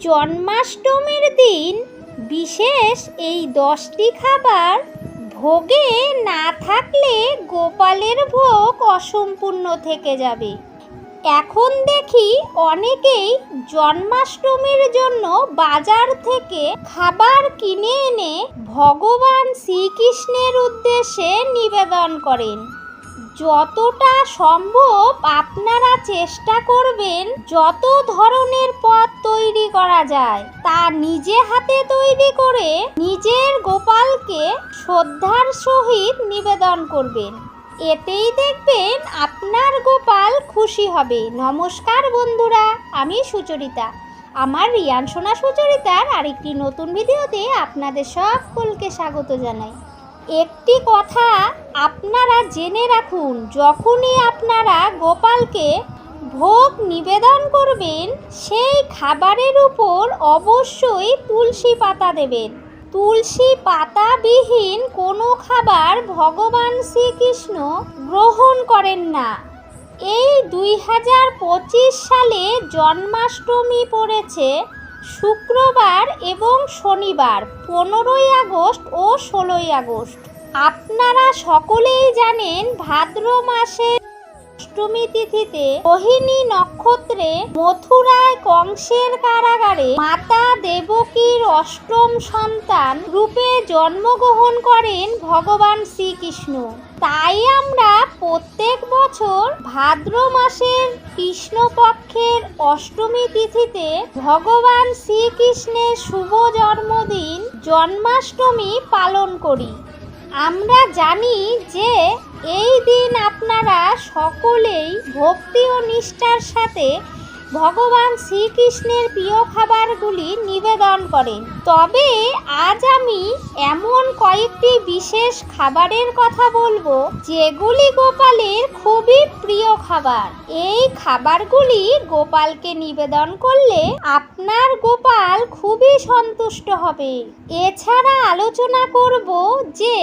জন্মাষ্টমীর দিন বিশেষ এই দশটি খাবার ভোগে না থাকলে গোপালের ভোগ অসম্পূর্ণ থেকে যাবে। এখন দেখি অনেকেই জন্মাষ্টমীর জন্য বাজার থেকে খাবার কিনে এনে ভগবান শ্রীকৃষ্ণের উদ্দেশ্যে নিবেদন করেন। যতটা সম্ভব আপনারা চেষ্টা করবেন যত ধরনের পদ তৈরি করা যায় তা নিজে হাতে তৈরি করে নিজের গোপালকে শ্রদ্ধার সহিত নিবেদন করবেন। এতেই দেখবেন আপনার গোপাল খুশি হবে। নমস্কার বন্ধুরা, আমি সুচরিতা। আমার রিয়ান সোনা সুচরিতার আরেকটি নতুন ভিডিওতে আপনাদের সকলকে স্বাগত জানাই। একটি কথা আপনারা জেনে রাখুন, যখনই আপনারা গোপালকে ভোগ নিবেদন করবেন, সেই খাবারের উপর অবশ্যই তুলসী পাতা দেবেন। তুলসী পাতাবিহীন কোনো খাবার ভগবান শ্রীকৃষ্ণ গ্রহণ করেন না। এই দুই হাজার পঁচিশ সালে জন্মাষ্টমী পড়েছে শুক্রবার এবং শনিবার পনেরোই আগস্ট ও ষোলোই আগস্ট। আপনারা সকলেই জানেন ভাদ্র মাসে অষ্টমী তিথিতে রোহিণী নক্ষত্রে মথুরায় কংসের কারাগারে মাতা দেবকীর অষ্টম সন্তান রূপে জন্মগ্রহণ করেন ভগবান শ্রীকৃষ্ণ। তাই আমরা প্রত্যেক বছর ভাদ্র মাসের কৃষ্ণপক্ষের অষ্টমী তিথিতে ভগবান শ্রীকৃষ্ণের শুভ জন্মদিন জন্মাষ্টমী পালন করি। আমরা জানি যে এই দিন আপনারা সকলেই ভক্তি ও নিষ্ঠার সাথে ভগবান শ্রীকৃষ্ণের প্রিয় খাবারগুলি নিবেদন করেন। তবে আজ আমি এমন কয়েকটি বিশেষ খাবারের কথা বলব, যেগুলি গোপালের খুবই প্রিয় খাবার। এই খাবারগুলি গোপালকে নিবেদন করলে আপনার গোপাল খুবই সন্তুষ্ট হবে। এছাড়া আলোচনা করব যে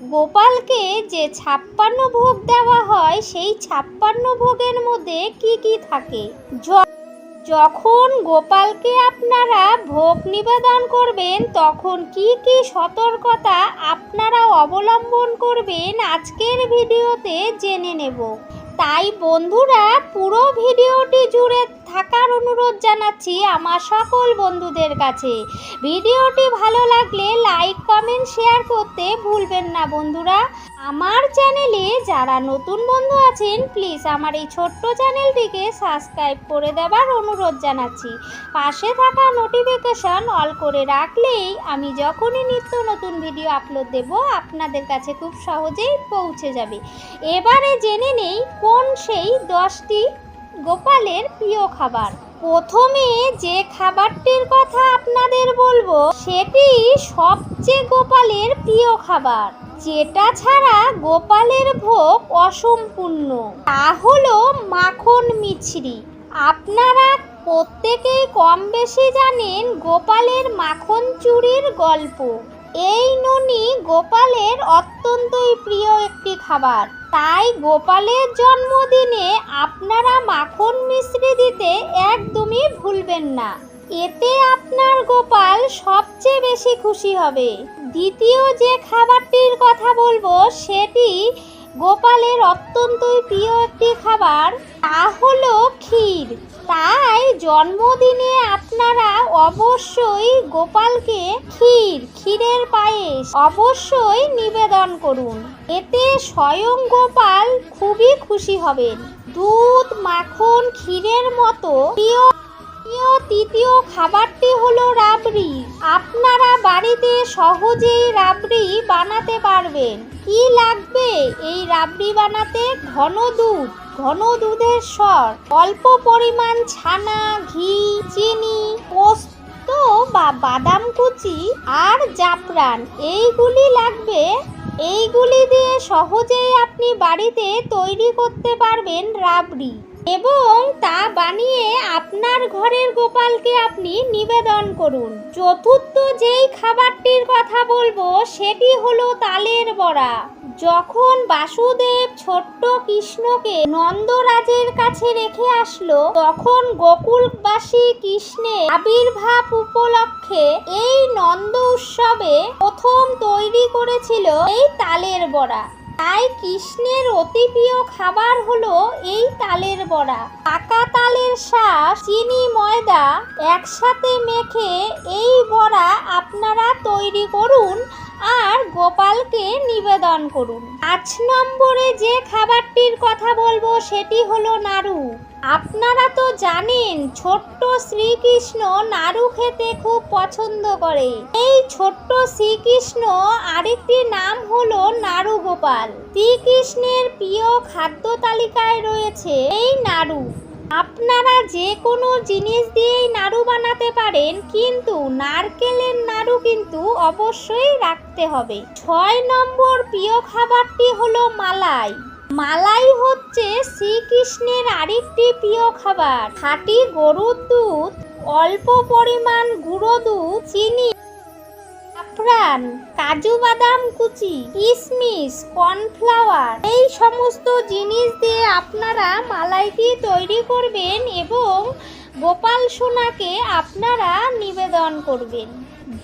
গোপালকে যে ছাপ্পান্ন ভোগ দেওয়া হয়, সেই ছাপ্পান্ন ভোগের মধ্যে কি কি থাকে? যখন গোপালকে আপনারা ভোগ নিবেদন করবেন, তখন কি কি সতর্কতা আপনারা অবলম্বন করবেন আজকের ভিডিওতে জেনে নেব। তাই বন্ধুরা, পুরো ভিডিওটি জুড়ে থাকার অনুরোধ জানাচ্ছি আমার সকল বন্ধুদের কাছে। ভিডিওটি ভালো লাগলে লাইক, কমেন্ট, শেয়ার করতে ভুলবেন না বন্ধুরা। আমার চ্যানেলে যারা নতুন বন্ধু আছেন, প্লিজ আমার এই ছোট্ট চ্যানেলটিকে সাবস্ক্রাইব করে দেওয়ার অনুরোধ জানাচ্ছি। পাশে থাকা নোটিফিকেশন অল করে রাখলেই আমি যখনই নিত্য নতুন ভিডিও আপলোড দেব, আপনাদের কাছে খুব সহজেই পৌঁছে যাবে। এবারে জেনে নেই কোন সেই দশটি গোপালের প্রিয় খাবার। প্রথমে যে খাবারটির কথা আপনাদের বলব, সেটি সবচেয়ে গোপালের প্রিয় খাবার, যেটা ছাড়া গোপালের ভোগ অসম্পূর্ণ। তা হলো মাখন মিছরি। আপনারা প্রত্যেকেই কম বেশি জানেন গোপালের মাখন চুরির গল্প। এই ননি গোপালের অত্যন্তই প্রিয় একটি খাবার। তাই গোপালের জন্মদিনে আপনারা মাখন মিশ্রি দিতে একদমই ভুলবেন না। এতে আপনার গোপাল সবচেয়ে বেশি খুশি হবে। দ্বিতীয় যে খাবারটির কথা বলব, সেটি গোপালের অত্যন্তই প্রিয় একটি খাবার, তা হলো ক্ষীর। তাই জন্মদিনে আপনারা অবশ্যই গোপালকে ক্ষীর, ক্ষীরের পায়েস অবশ্যই নিবেদন করুন। এতে স্বয়ং গোপাল খুবই খুশি হবেন। দুধ, মাখন, ক্ষীরের মতো প্রিয় তৃতীয় খাবারটি হলো রাবড়ি। আপনারা বাড়িতে সহজেই রাবড়ি বানাতে পারবেন। কি লাগবে এই রাবড়ি বানাতে? ঘন দুধ, ঘন দুধের স্বর, অল্প পরিমাণ ছানা, ঘি, চিনি, পোস্ত বা বাদাম কুচি আর জাফরান। এইগুলি লাগবে এইগুলি দিয়ে সহজেই আপনি বাড়িতে তৈরি করতে পারবেন রাবড়ি এবং তা বানিয়ে আপনার ঘরের গোপালকে আপনি নিবেদন করুন। চতুর্থ যেই খাবারটির কথা বলব, সেটি হলো তালের বড়া। যখন বাসুদেব ছোট্ট কৃষ্ণকে নন্দরাজের কাছে রেখে আসলো, তখন গোকুলবাসী কৃষ্ণের আবির্ভাব উপলক্ষে এই নন্দ উৎসবে প্রথম তৈরি করেছিল এই তালের বড়া। তাই কৃষ্ণের অতি প্রিয় খাবার হলো এই তালের বড়া। পাকা তালের শাঁস চিনি, ময়দা একসাথে মেখে এই বড়া আপনারা তৈরি করুন আর গোপালকে নিবেদন করুন। পাঁচ নম্বরে যে খাবারটির কথা বলব সেটি হলো নাড়ু। আপনারা তো জানেন, ছোট্ট শ্রীকৃষ্ণ নাড়ু খেতে খুব পছন্দ করে। এই ছোট্ট শ্রীকৃষ্ণ আরেকটি নাম হলো নাড়ু গোপাল। শ্রীকৃষ্ণের প্রিয় খাদ্য তালিকায় রয়েছে এই নাড়ু। আপনারা যে কোনো জিনিস দিয়েই নাড়ু বানাতে পারেন, কিন্তু নারকেলের নাড়ু কিন্তু অবশ্যই রাখতে হবে। ছয় নম্বর প্রিয় খাবারটি হলো মালাই। মালাই হচ্ছে শ্রীকৃষ্ণের আরেকটি প্রিয় খাবার। খাঁটি গরুর দুধ, অল্প পরিমাণ গুঁড়ো দুধ, চিনি জাফরান কাজু বাদাম কুচি কিশমিশ কর্নফ্লাওয়ার, এই সমস্ত জিনিস দিয়ে আপনারা মালাইটি তৈরি করবেন এবং গোপাল সোনাকে আপনারা নিবেদন করবেন।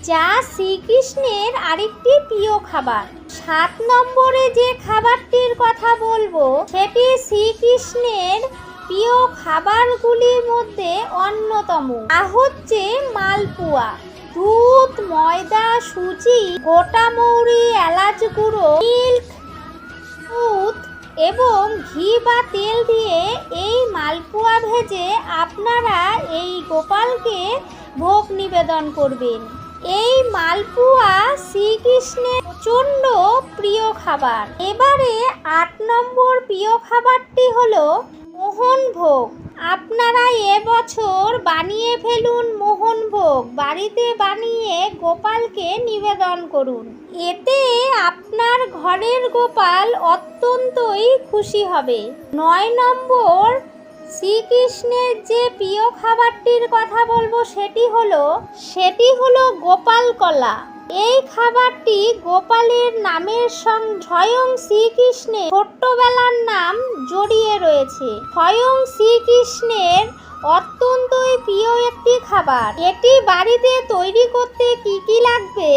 যা শ্রীকৃষ্ণের আরেকটি প্রিয় খাবার। সাত নম্বরে যে খাবারটির কথা বলব, সেটি শ্রীকৃষ্ণের প্রিয় খাবারগুলির মধ্যে অন্যতম। তা হচ্ছে মালপুয়া, দুধ, ময়দা, সুজি, গোটা মৌরি, এলাচ গুঁড়ো, মিল্ক, দুধ এবং ঘি বা তেল দিয়ে এই মালপোয়া ভেজে আপনারা এই গোপালকে ভোগ নিবেদন করবেন। এই মালপোয়া শ্রীকৃষ্ণের প্রচণ্ড প্রিয় খাবার। এবারে আট নম্বর প্রিয় খাবারটি হলো মোহন ভোগ। আপনারা এবছর বানিয়ে ফেলুন মোহন ভোগ। বাড়িতে বানিয়ে গোপালকে নিবেদন করুন। এতে আপনার ঘরের গোপাল অত্যন্তই খুশি হবে। নয় নম্বর, শ্রীকৃষ্ণের যে প্রিয় খাবারটির কথা বলব সেটি হলো সেটি হলো গোপাল কলা। এই খাবারটি গোপালের নামের সঙ্গে স্বয়ং শ্রীকৃষ্ণের ছোট্টবেলার নাম জড়িয়ে রয়েছে। স্বয়ং শ্রীকৃষ্ণের অত্যন্তই প্রিয় একটি খাবার। এটি বাড়িতে তৈরি করতে কি কি লাগবে?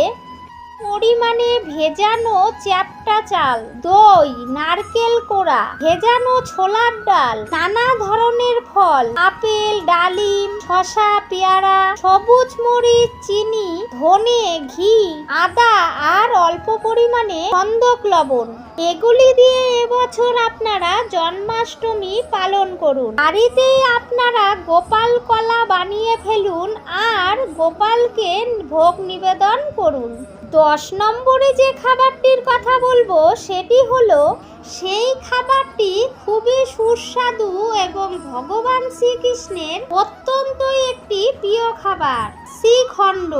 পরিমাণে ভেজানো চ্যাপটা চাল, দই, নারকেল কোড়া, ভেজানো ছোলার ডাল, নানা ধরনের ফল, আপেল, ডালিম, শসা, পেয়ারা, সবুজ মরিচ, চিনি, ধনে, ঘি, আদা আর অল্প পরিমাণে সন্দক লবণ। এগুলি দিয়ে এবছর আপনারা জন্মাষ্টমী পালন করুন। বাড়িতেই আপনারা গোপাল কলা বানিয়ে ফেলুন আর গোপালকে ভোগ নিবেদন করুন। দশ নম্বরে যে খাবারটির কথা বলব, সেটি হলো, সেই খাবারটি খুবই সুস্বাদু এবং ভগবান শ্রীকৃষ্ণের অত্যন্ত একটি প্রিয় খাবার, শ্রীখণ্ড।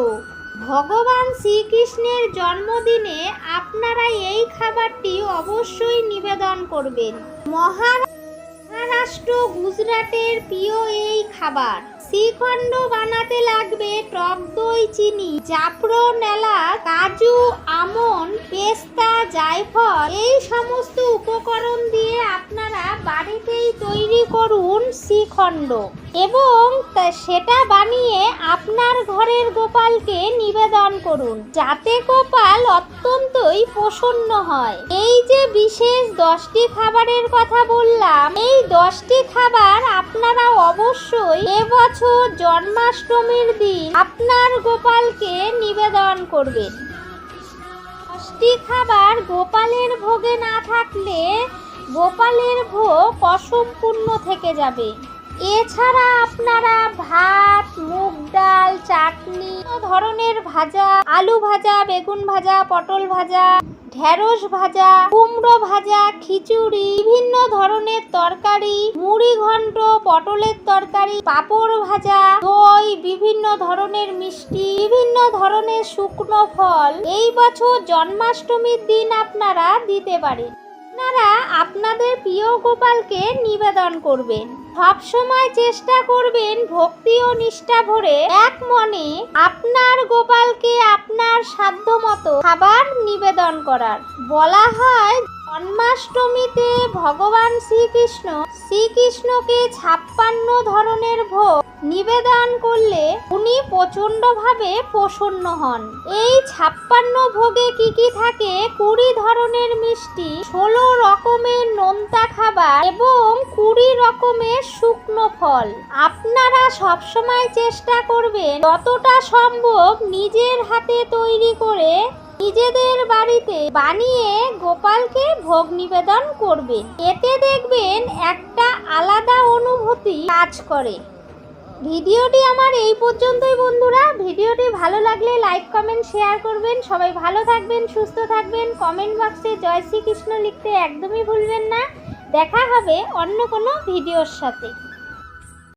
ভগবান শ্রীকৃষ্ণের জন্মদিনে আপনারা এই খাবারটি অবশ্যই নিবেদন করবেন। মহারাষ্ট্র মহারাষ্ট্র, গুজরাটের প্রিয় এই খাবার। শ্রীখণ্ড বানাতে লাগবে টক দই, চিনি, জাফরন এলাচ, কাজু, আমন, পেস্তা, জায়ফল। এই সমস্ত উপকরণ দিয়ে আপনারা বাড়িতেই তৈরি করুন শ্রীখণ্ড। এবং সেটা বানিয়ে আপনার ঘরের গোপালকে নিবেদন করুন, যাতে গোপাল অত্যন্তই প্রসন্ন হয়। এই যে বিশেষ দশটি খাবারের কথা বললাম, এই দশটি খাবার আপনারা অবশ্যই এবছর জন্মাষ্টমীর দিন আপনার গোপালকে নিবেদন করবেন। দশটি খাবার গোপালের ভোগে না থাকলে গোপালের ভোগ অসম্পূর্ণ থেকে যাবে। এছাড়া আপনারা ভাত, মুগ ডাল, চাটনি ধরনের ভাজা, আলু ভাজা, বেগুন ভাজা, পটল ভাজা, ঢেঁড়স ভাজা, কুমড়ো ভাজা, খিচুড়ি, বিভিন্ন ধরনের তরকারি, মুড়ি ঘন্ট, পটলের তরকারি, পাঁপড় ভাজা, দই, বিভিন্ন ধরনের মিষ্টি, বিভিন্ন ধরনের শুকনো ফল। এই বছর জন্মাষ্টমীর দিন আপনারা দিতে পারেন। আপনারা আপনাদের প্রিয় গোপালকে নিবেদন করবেন। সব সময় চেষ্টা করবেন ভক্তি ও নিষ্ঠা ভরে এক মনে আপনার গোপালকে আপনার সাধ্য মতো খাবার নিবেদন করার। বলা হয়, জন্মাষ্টমীতে ভগবান শ্রীকৃষ্ণ শ্রীকৃষ্ণকে ছাপ্পান্ন ধরনের ভোগ নিবেদন করলে উনি প্রচণ্ডভাবে প্রসন্ন হন। এই ছাপ্পান্ন ভোগে কি কি থাকে? কুড়ি ধরনের মিষ্টি, ষোলো রকমের নোনতা খাবার এবং কুড়ি রকমের শুকনো ফল। আপনারা সবসময় চেষ্টা করবেন যতটা সম্ভব নিজের হাতে তৈরি করে নিজেদের বাড়িতে বানিয়ে গোপালকে ভোগ নিবেদন করবে। এতে দেখবেন একটা আলাদা অনুভূতি কাজ করে। ভিডিওটি আমার এই পর্যন্তই বন্ধুরা। ভিডিওটি ভালো লাগলে লাইক, কমেন্ট, শেয়ার করবেন। সবাই ভালো থাকবেন, সুস্থ থাকবেন। কমেন্ট বক্সে জয় শ্রীকৃষ্ণ লিখতে একদমই ভুলবেন না। দেখা হবে অন্য কোনো ভিডিওর সাথে।